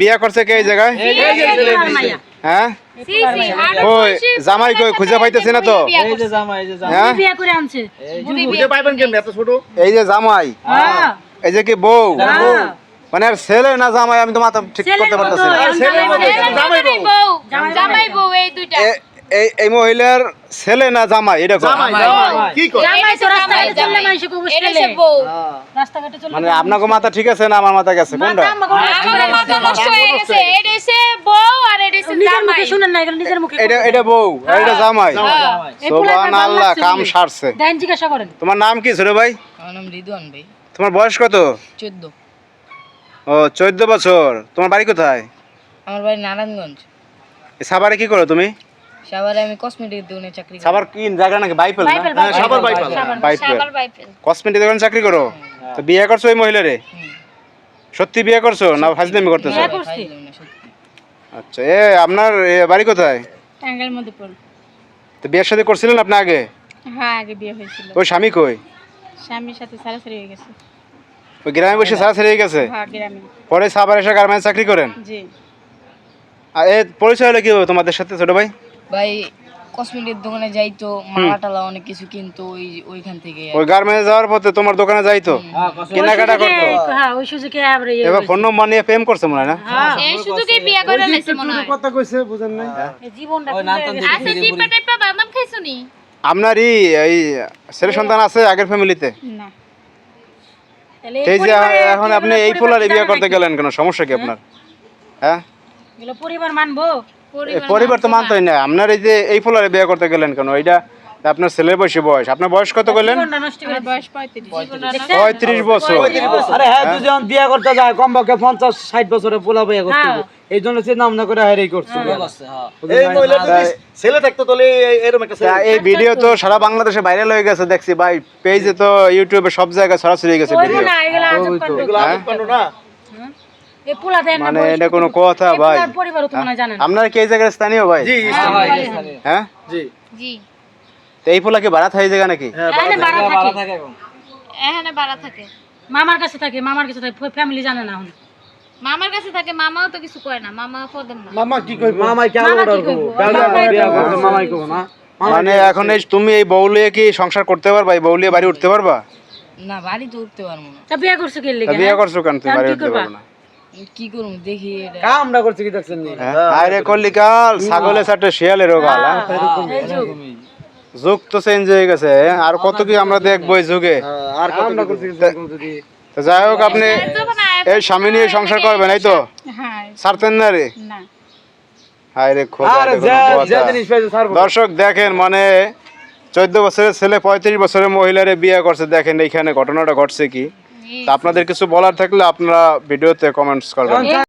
বিয়া করছে কে এই জায়গায় হ্যাঁ সি সি আট কই জামাই কই খুঁজে পাইতেছি না তো এই যে জামা এই যে জামা হ্যাঁ বিয়ে করে আনছে খুঁজে পাইবেন কেমন এত ছোট এই যে জামাই হ্যাঁ এই যে কি বউ হ্যাঁ। মানে আর ছেলে না জামাই আমি তো মাথা ঠিক করতে পারতেছি না এই এই এই মহিলার ছেলে না জামাই এটা কি করে জামাই তো। মানুষে রাস্তাঘাটে চললে মানে আপনাকে মাথা ঠিক আছে না আমার মাথা গেছে? কোনটা? আমার মাথা নষ্ট হয়ে গেছে। এটা বউ আর এটা সে নিজের জামাই। মুখে শুনেন না এগুলো নিজের মুখে এটা এটা বউ আর এটা জামাই। হ্যাঁ। আল্লাহ কাম সারছে। দেন জিজ্ঞাসা করেন। তোমার নাম কি ছোট ভাই? আমার নাম রিদওয়ান ভাই। তোমার বয়স কত? চোদ্দ। ও চোদ্দ বছর। তোমার বাড়ি কোথায়? আমার বাড়ি নারায়ণগঞ্জ। সাভারে কি করো তুমি? সাভারে আমি কসমেটিক দোকানে চাকরি করি সাভার কি জায়গা নাকি? বাইপেল না? হ্যাঁ, সাবার বাইপেল সাবার বাইপেল কসমেটিক দোকানে চাকরি করো? তো বিয়ে করছ ওই মহিলারে? সত্যি বিয়ে করছ না ফাজলামি করতেছো? বিয়ে করছি। ফাইল না সত্যি আচ্ছা এ আপনার এ, বাড়ি কোথায়? টাঙ্গাইল মধ্যে পড় তো বিয়ের সাথে করছিলেন আপনি আগে? হ্যাঁ আগে বিয়ে হয়েছিল। ওই স্বামী কই? স্বামীর সাথে সারাসারি হয়ে গেছে। ওই গ্রামে বসে সারা ছেড়ে গেছে? হ্যাঁ গ্রামে। পরে সাভার এসে গার্মেন্টস চাকরি করেন? জি। আর এ পরিচয় হলো কি হবে তোমাদের সাথে ছোট ভাই? ভাই কসমেটিক দোকানে যাইতো মালা টালা অনেক কিছু কিনতো ওই ওইখান থেকে ওই গার্মেন্টস যাওয়ার পথে তোমার দোকানে যাইতো? কেনাকাটা করতো? হ্যাঁ ওই সুযোগে আবার ইয়ে এবার ফোন নম্বর নিয়ে প্রেম করছে মনে হয় না? এই সুযোগে বিয়ে করে লাইছে মনে হয়। কথা কইছে বুঝেন নাই? এই জীবনটা আচ্ছা টিপা টিপা বাদাম খাইছো নি? আপনারই এই ছেলে সন্তান আছে আগের ফ্যামিলিতে না। তাহলে এই যে এখন আপনি এই ফুলারে বিয়ে করতে গেলেন কেন? সমস্যা কি আপনার? হ্যাঁ? এগুলো পরিবার মানবো? পরিবার তো মানতোই না। আপনার এই যে এই ফুলারে বিয়ে করতে গেলেন কেন? এইটা আপনার ছেলের বয়সী বয়স। আপনার বয়স কত করে বয়স পঁয়ত্রিশ। বছর। আরে হ্যাঁ দুজন বিয়ে করতে যায় কমপক্ষে পঞ্চাশ ষাট বছরে পোলা বিয়ে করতে এই জন্য চিন্তা ভাবনা করে হাইরাই করছে। এই ছেলে থাকতো তাহলে এরকম একটা এই ভিডিও তো সারা বাংলাদেশে ভাইরাল হয়ে গেছে দেখছি। ভাই পেজে তো ইউটিউবে সব জায়গায় ছড়াছড়ি হয়ে। গেছে ভিডিও মানে এটা কোনো কথা ভাই। হয় আপনার কি এই জায়গার স্থানীয় ভাই? হ্যাঁ জি তো এই ফুলা কি হয়ে জায়গা নাকি? এখানে ভাড়া থাকে। থাকে মামার কাছে থাকে মামার কাছে থাকে ফ্যামিলি জানে না এখন। মামার কাছে থাকে মামাও তো কিছু করে না মামা ফদেন না। মামা কি কইবো? অর্ডার করব? মামাই না। মানে এখন এই তুমি এই বউলিয়ে কি সংসার করতে পারবা? এই বউলিয়ে বাড়ি উঠতে পারবা? না বাড়ি তো উঠতে পারব না। তা বিয়ে করছ কি লেগে বিয়ে করছ কেন? তুমি বাড়ি উঠতে? পারব না। কি করব দেখি এটা। কামটা করছে কি দেখছেন নি? হ্যাঁ? আরে করলি কাল? ছাগলের সাথে শিয়ালের গাল হ্যাঁ? এই যুগ। যুগ তো চেঞ্জ হয়ে গেছে? আর কত কি আমরা দেখব এই যুগে? আর কত যদি যাই হোক আপনি এই স্বামী নিয়ে সংসার করবেন এই তো? হ্যাঁ। ছাড়তেন না রে? দর্শক দেখেন মানে চোদ্দ বছরের ছেলে পঁয়ত্রিশ বছরের মহিলারে বিয়ে করছে দেখেন এইখানে ঘটনাটা ঘটছে কি? তা আপনাদের কিছু বলার থাকলে আপনারা ভিডিওতে কমেন্টস করবেন।